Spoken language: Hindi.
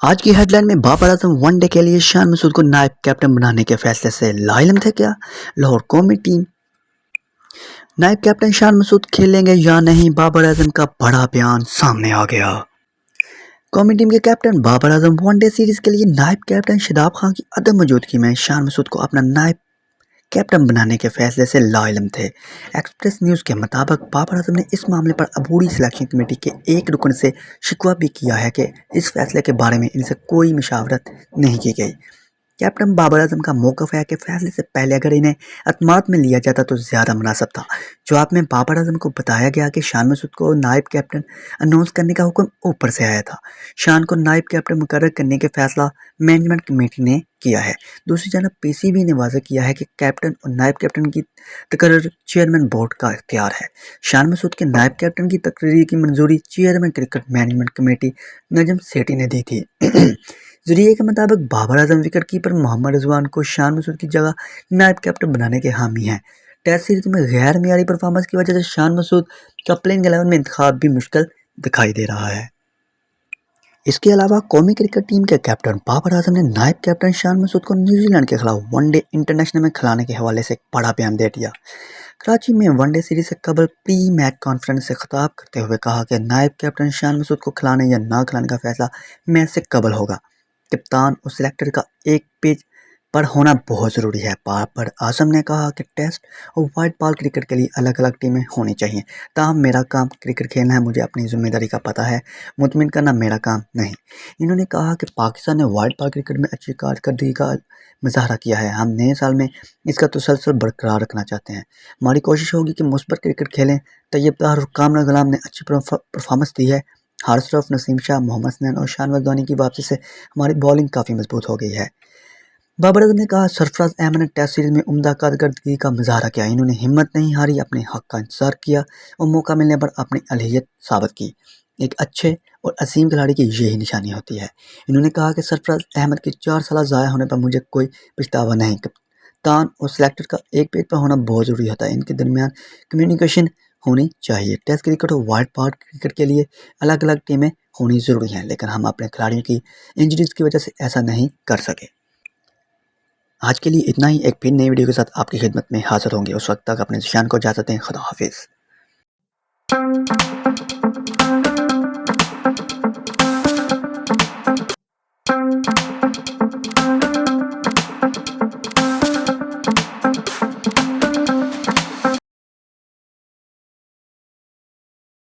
आज की हेडलाइन में बाबर आज़म वनडे के लिए शान मसूद को नायब कैप्टन बनाने के फैसले से लाइलम थे क्या? लाहौर कौमी टीम नायब कैप्टन शान मसूद खेलेंगे या नहीं बाबर आज़म का बड़ा बयान सामने आ गया। कौमी टीम के captain Babar Azam one day series के लिए नायब कैप्टन शिदाब खान की अदम मौजूदगी में शान मसूद को अपना नायब कैप्टन बनाने के फैसले से लाइलम थे। एक्सप्रेस न्यूज़ के मुताबिक बाबर आज़म ने इस मामले पर अबूरी सिलेक्शन कमेटी के एक रुकन से शिकवा भी किया है कि इस फैसले के बारे में इनसे कोई मशावरत नहीं की गई। कैप्टन बाबर आज़म का मौकफ है कि फैसले से पहले अगर इन्हें अतमाद में लिया जाता तो ज़्यादा मुनासब था। जवाब में बाबर आज़म को बताया गया कि शान मसूद को नायब कैप्टन अनाउंस करने का हुक्म ऊपर से आया था। शान को नायब कैप्टन मुकर करने के फैसला मैनेजमेंट कमेटी ने किया है। दूसरी जानब पीसीबी ने वाजह किया है कि कैप्टन और नायब कैप्टन की तकर्र चेयरमैन बोर्ड का अख्तियार है। शान मसूद के नायब कैप्टन की तकरीर की मंजूरी chairman cricket management committee Najam Sethi ने दी थी। ज़रिए के मुताबिक बाबर आज़म विकेट कीपर मोहम्मद रिजवान को शान मसूद की जगह नायब कैप्टन बनाने के हामी हैं। टेस्ट सीरीज़ में गैर मीरी परफॉर्मेंस की वजह से शान मसूद का प्लेइंग एलेवन में इंतखाब भी मुश्किल दिखाई दे रहा है। इसके अलावा कौमी क्रिकेट टीम के कैप्टन बाबर आज़म ने नायब कैप्टन शान मसूद को न्यूजीलैंड के खिलाफ वनडे इंटरनेशनल में खिलाने के हवाले से एक बड़ा बयान दे दिया। कराची में वनडे सीरीज़ से कबल प्री मैच कॉन्फ्रेंस से खिताब करते हुए कहा कि नायब कैप्टन शान मसूद को खिलाने या ना खिलाने का फैसला मैच से कबल होगा। कप्तान और सिलेक्टर का एक पेज पर होना बहुत ज़रूरी है। बाबर आज़म ने कहा कि टेस्ट और वाइट बॉल क्रिकेट के लिए अलग अलग टीमें होनी चाहिए। ताहम मेरा काम क्रिकेट खेलना है, मुझे अपनी ज़िम्मेदारी का पता है। मुतमिन करना मेरा काम नहीं। इन्होंने कहा कि पाकिस्तान ने वाइट बॉल क्रिकेट में अच्छी कारकर्दगी का मुजाहरा किया है। हम नए साल में इसका तसलसल बरकरार रखना चाहते हैं। हमारी कोशिश होगी कि मुस्बत क्रिकेट खेलें। तैयबदार और कामना गुलाम ने अच्छी परफॉर्मेंस दी है। हारसरफ नसीम शाह, मोहम्मद सनैन और शान वजवानी की वापसी से हमारी बॉलिंग काफ़ी मज़बूत हो गई है। बाबर आज़म ने कहा, सरफराज अहमद ने टेस्ट सीरीज़ में उमदा कारकर्दगी का मुजाहरा किया। इन्होंने हिम्मत नहीं हारी, अपने हक का इंतज़ार किया और मौका मिलने पर अपनी अलहियत साबित की। एक अच्छे और असीम खिलाड़ी की यही निशानी होती है। इन्होंने कहा कि सरफराज अहमद के चार साल ज़ाया होने पर मुझे कोई पछतावा नहीं। कप्तान और सिलेक्टर का एक पेज पर होना बहुत ज़रूरी होता है। इनके दरमियान कम्युनिकेशन होनी चाहिए। टेस्ट क्रिकेट और वाइट पार्ट क्रिकेट के लिए अलग अलग टीमें होनी ज़रूरी हैं, लेकिन हम अपने खिलाड़ियों की इंजरीज की वजह से ऐसा नहीं कर सके। आज के लिए इतना ही। एक फिर नई वीडियो के साथ आपकी खिदमत में हाजिर होंगे। उस वक्त तक अपने निशान को जा सकते हैं। खुदा हाफिज़।